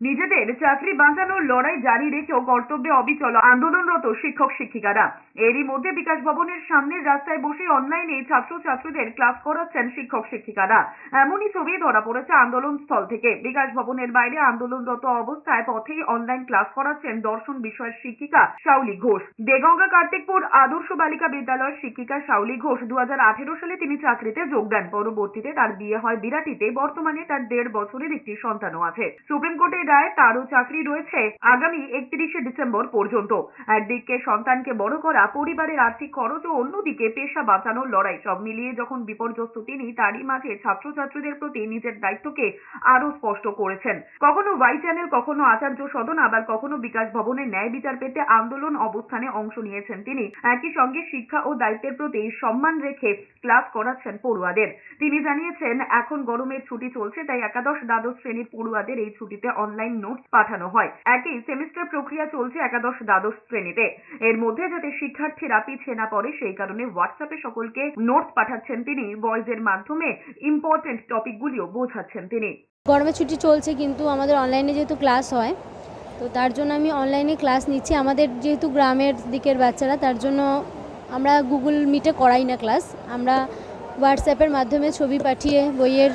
নিজেদের চাকরি বাঁচানোর লড়াই জারি রেখেও কর্তব্যে অবিচল আন্দোলনরত শিক্ষক শিক্ষিকারা। এরই মধ্যে বিকাশ ভবনের সামনের রাস্তায় বসে অনলাইনে ছাত্রছাত্রীদের ক্লাস করাচ্ছেন শিক্ষক শিক্ষিকারা। এমনই ছবি ধরা পড়েছে আন্দোলন স্থল থেকে। বিকাশ ভবনের বাইরে আন্দোলনরত অবস্থায় পথেই অনলাইন ক্লাস করাচ্ছেন দর্শন বিষয়ের শিক্ষিকা শাউলি ঘোষ। দেগঙ্গা কার্তিকপুর আদর্শ বালিকা বিদ্যালয়ের শিক্ষিকা শাউলি ঘোষ দু হাজার আঠেরো সালে তিনি চাকরিতে যোগ দেন। পরবর্তীতে তার বিয়ে হয় বিরাটিতে। বর্তমানে তার দেড় বছরের একটি সন্তানও আছে। সুপ্রিম কোর্টের রায় তারও চাকরি রয়েছে আগামী একত্রিশে ডিসেম্বর পর্যন্ত। একদিকে সন্তানকে বড় করা, পরিবারের আর্থিক খরচ ও অন্যদিকে পেশা বাঁচানোর লড়াই। সব মিলিয়ে যখন বিপর্যস্ত তিনি, তারই মাঝে ছাত্রছাত্রীদের প্রতি নিজের দায়িত্বকে আরও স্পষ্ট করেছেন। কখনো ওয়াই চ্যানেল, কখনো আচার্য সদন, আবার কখনো বিকাশ ভবনের ন্যায় বিচার পেতে আন্দোলন অবস্থানে অংশ নিয়েছেন তিনি। একই সঙ্গে শিক্ষা ও দায়িত্বের প্রতি সম্মান রেখে ক্লাস করাচ্ছেন পড়ুয়াদের। তিনি জানিয়েছেন, এখন গরমের ছুটি চলছে, তাই একাদশ দ্বাদশ শ্রেণির পড়ুয়াদের এই ছুটিতে অনলাইন নোটস পাঠানো হয়। একই সেমিস্টার প্রক্রিয়া চলছে একাদশ দ্বাদশ শ্রেণীতে। এর মধ্যে যাতে শিক্ষার্থীরা পিছিয়ে না পড়ে, সেই কারণে হোয়াটসঅ্যাপে সকলকে নোটস পাঠাচ্ছেন তিনি। ভয়েসের মাধ্যমে ইম্পর্টেন্ট টপিকগুলিও বোঝাচ্ছেন তিনি। গরমের ছুটি চলছে কিন্তু আমাদের অনলাইনে যেহেতু ক্লাস হয়, তো তার জন্য আমি অনলাইনে ক্লাস নিচ্ছি। আমাদের যেহেতু গ্রামের দিকের বাচ্চারা, তার জন্য আমরা গুগল মিটে করাই না ক্লাস আমরা হোয়াটসঅ্যাপের মাধ্যমে ছবি পাঠিয়ে, বইয়ের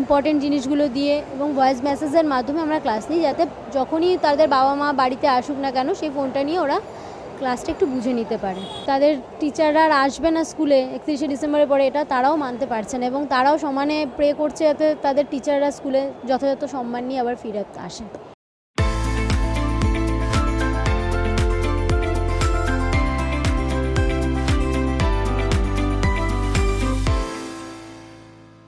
ইম্পর্টেন্ট জিনিসগুলো দিয়ে এবং ভয়েস মেসেজের মাধ্যমে আমরা ক্লাস নিই যাতে যখনই তাদের বাবা মা বাড়িতে আসুক না কেন সেই ফোনটা নিয়ে ওরা ক্লাসটা একটু বুঝে নিতে পারে। তাদের টিচাররা আর আসবে না স্কুলে একত্রিশে ডিসেম্বরের পরে এটা তারাও মানতে পারছে না এবং তারাও সমানে প্রে করছে যাতে তাদের টিচাররা স্কুলে যথাযথ সম্মান নিয়ে আবার ফিরে আসে।